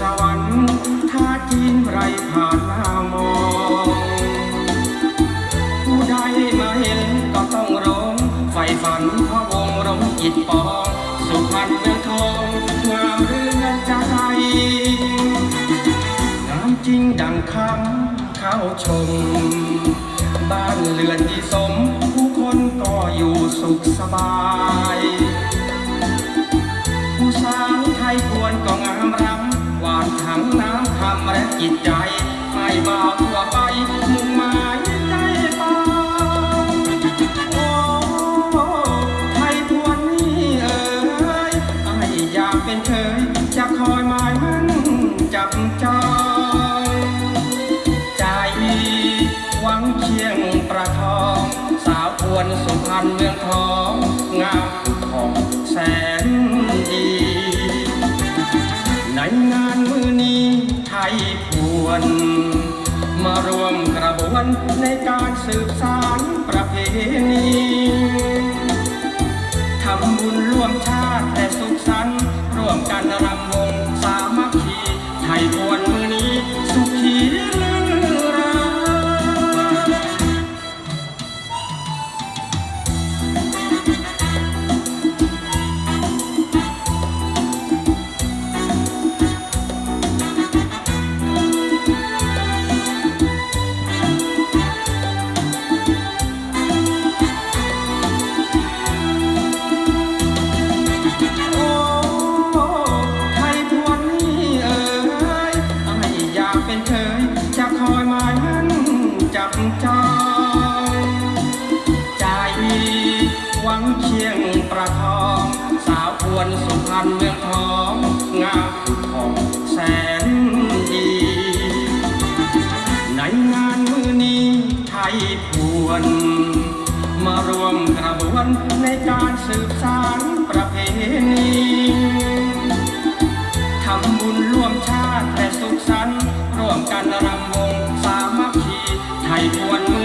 สวรรค์ท่าจีนไรผ่านหน้ามอง ผู้ใดมาเห็นก็ต้องร้องไฟฝันพระวงร้องจิตปอง สุพรรณเมืองทองงามเรื่องใจงามจริงดังคำเข้าชม บ้านเรือนที่สม ผู้คนก็อยู่สุขสบาย ผู้สร้างไทยควรก็งามร ขังน้ำคำและจิตใจให้บาวทั่วไปมุ่งหมายใจปองโอ้ไทยทวนนี่เอ๋ยไอ้อยากเป็นเคยจะคอยหมายมั่นจับจองใจหวังเชียงประทอง สาวพวนสุพรรณเมืองทอง ไทยพวร มารวมกระบวนในการสืบสานประเพณีทำบุญร่วมชาติแต่สุขสันต์ร่วมกันรำ ทยพวน มารวมกระบวนในการสืบสานประเพณีทำบุญร่วมชาติและสุขสันต์ร่วมกันรำวงสามัคคีไทยพวนมือ